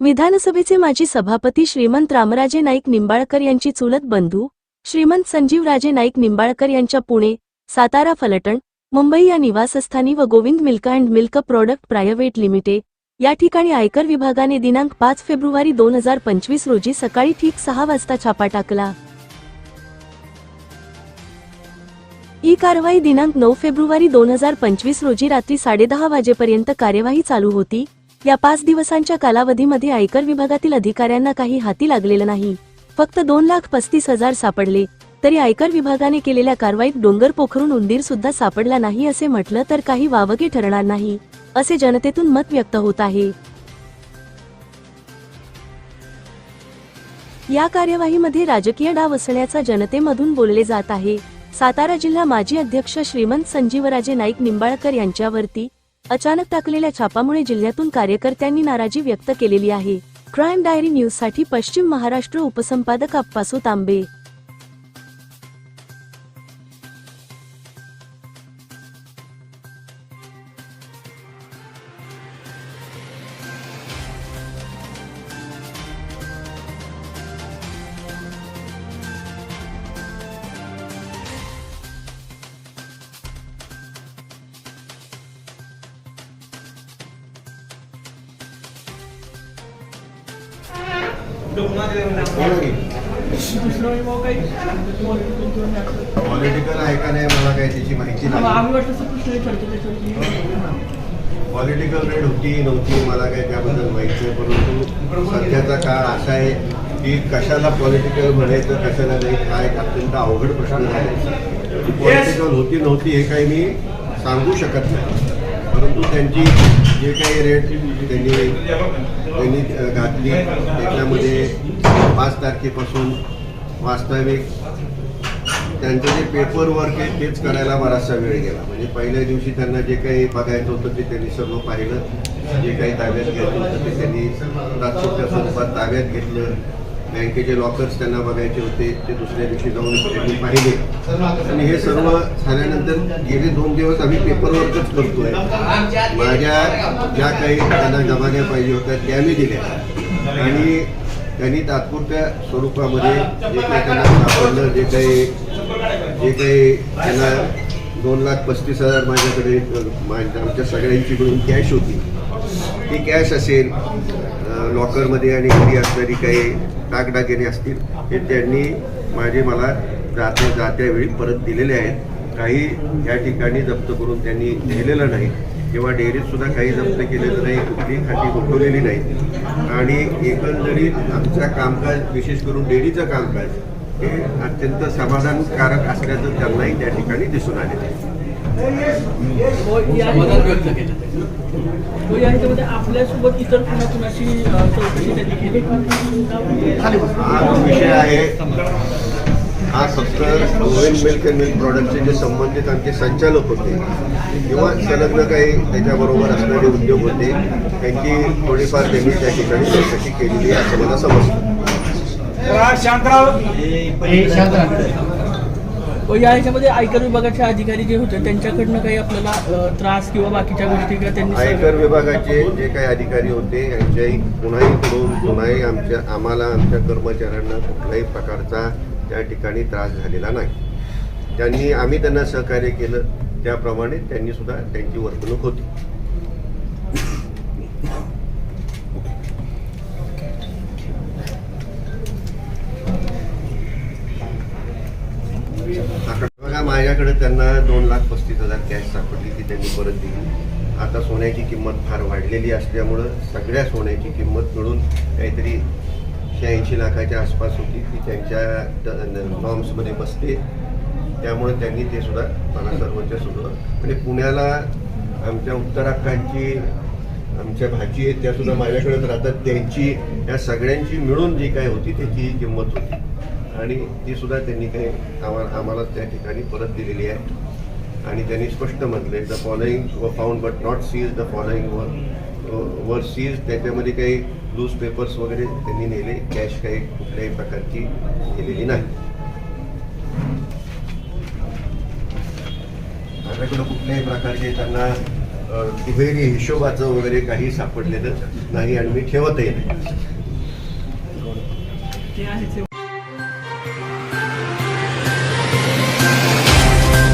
विधानसभेचे माजी सभापती श्रीमंत रामराजे नाईक निंबाळकर यांची चुलत बंधू श्रीमंत संजीवराजे नाईक निंबाळकर यांच्या पुणे सातारा फलटण मुंबई या निवासस्थानी व Govind milk and milk product private limited या ठिकाणी आयकर विभागाने दिनांक पाच फेब्रुवारी दोन हजार पंचवीस रोजी सकाळी ठीक सहा वाजता छापा टाकला. ही कारवाई दिनांक नऊ फेब्रुवारी दोन हजार पंचवीस रोजी रात्री साडेदहा वाजेपर्यंत कार्यवाही चालू होती. या पाच दिवसांच्या कालावधीमध्ये आयकर विभागातील अधिकाऱ्यांना काही हाती लागलेलं नाही. फक्त दोन लाख पस्तीस हजार सापडले. तरी आयकर विभागाने केलेल्या कारवाईत डोंगर पोखरून उंदीर सुद्धा सापडला नाही असे म्हटलं तर काही वावगे ठरणार नाही असे जनतेतून मत व्यक्त होत आहे. या कार्यवाहीमध्ये राजकीय डाव असण्याचा जनतेमधून बोलले जात आहे. सातारा जिल्हा माजी अध्यक्ष श्रीमंत संजीवराजे नाईक निंबाळकर यांच्यावरती अचानक टाकलेल्या छापामुळे जिल्ह्यातून कार्यकर्त्यांनी नाराजी व्यक्त केलेली आहे. क्राईम डायरी न्यूजसाठी पश्चिम महाराष्ट्र उपसंपादक अप्पासू तांबे. पॉलिटिकल आहे का नाही मला काही त्याची माहिती नाही. पॉलिटिकल रेड होती नव्हती मला काही त्याबद्दल माहिती नाही परंतु सध्याचा काळ असा आहे की कशाला पॉलिटिकल म्हणायचं कशाला नाही हा एक अत्यंत अवघड प्रश्न आहे. पॉलिटिकल होती नव्हती हे काही मी सांगू शकत नाही. परंतु त्यांची जे काही रेट त्यांनी त्यांनी घातली त्याच्यामध्ये पाच तारखेपासून वास्तविक त्यांचं जे पेपर वर्क आहे तेच करायला बराचसा वेळ गेला. म्हणजे पहिल्या दिवशी त्यांना जे काही बघायचं होतं ते त्यांनी सर्व पाहिलं. जे काही ताब्यात घ्यायचं होतं ते त्यांनी तात्पुरत्या स्वरूपात ताब्यात घेतलं. बँकेचे लॉकर्स त्यांना बघायचे होते ते दुसऱ्या दिवशी जाऊन त्यांनी पाहिले. आणि हे सर्व झाल्यानंतर गेले दोन दिवस आम्ही पेपरवर्कच करतोय माझ्या ज्या काही त्यांना जमान्या पाहिजे होत्या त्या मी दिल्या. आणि त्यांनी तात्पुरत्या स्वरूपामध्ये जे काही त्यांना सापडलं. जे काही जे काही त्यांना दोन लाख पस्तीस हजार माझ्याकडे आमच्या सगळ्यांची मिळून कॅश होती. ती कॅश असेल लॉकरमध्ये आणि घरी असणारी काही टाकडागिने असतील हे त्यांनी माझे मला जात्या वेळी परत दिलेले आहेत. काही या ठिकाणी जप्त करून त्यांनी नेलेलं नाही. किंवा डेअरीत सुद्धा काही जप्त केलेलं नाही कुठली खाती गोठवलेली नाही. आणि एकंदरीत आमचं कामकाज विशेष करून डेअरीचं कामकाज हे अत्यंत समाधानकारक असल्याचं त्यांनाही त्या ठिकाणी दिसून आलेलं आहे. व या- व यांच्यामध्ये आपल्यासोबत इतर कुणा कुणाची चौकशी त्यांनी केली? हा विषय आहे हा फक्त गोविंद मिल्क अँड मिल्क प्रॉडक्टचे जे संबंधित आमचे संचालक होते किंवा संलग्न काही त्याच्याबरोबर असणारे उद्योग होते त्यांची थोडीफार त्यांनी त्या ठिकाणी चौकशी केलेली आहे असं मला समजतं. व या ह्याच्यामध्ये आयकर विभागाचे अधिकारी जे होते त्यांच्याकडनं काही आपल्याला त्रास किंवा बाकीच्या गोष्टी किंवा त्यांनी आयकर विभागाचे जे काही अधिकारी होते यांच्याही कुणाही कडून कुणाही आमच्या आम्हाला आमच्या कर्मचाऱ्यांना कुठल्याही प्रकारचा त्या ठिकाणी त्रास झालेला नाही. त्यांनी आम्ही त्यांना सहकार्य केलं. त्याप्रमाणे त्यांनी सुद्धा त्यांची वर्तणूक होती. माझ्याकडे त्यांना दोन लाख पस्तीस हजार कॅश सापडली ती त्यांनी परत दिली. आता सोन्याची किंमत फार वाढलेली असल्यामुळं सगळ्या सोन्याची किंमत मिळून काहीतरी शहाऐंशी लाखाच्या आसपास होती. ती त्यांच्या नॉर्म्समध्ये बसते. त्यामुळे त्यांनी ते सुद्धा मला सर्वोच्च सुद्धा म्हणजे आणि पुण्याला आमच्या उत्तराखंडची आमच्या भाजी आहेत त्यासुद्धा माझ्याकडेच राहतात. त्यांची या सगळ्यांची मिळून जी काय होती त्याची किंमत होती. आणि ती सुद्धा त्यांनी काही आम्हाला आम्हाला त्या ठिकाणी परत दिलेली आहे. आणि त्यांनी स्पष्ट म्हटले the following were found but not seize the following were were seize त्याच्यामध्ये काही लूज पेपर्स वगैरे त्यांनी नेले. कॅश काही कुठल्याही प्रकारची केलेली नाही. माझ्याकडं कुठल्याही प्रकारचे त्यांना अ, दुहेरी हिशोबाचं वगैरे काही सापडलेलं नाही आणि मी ठेवतही नाही. आहे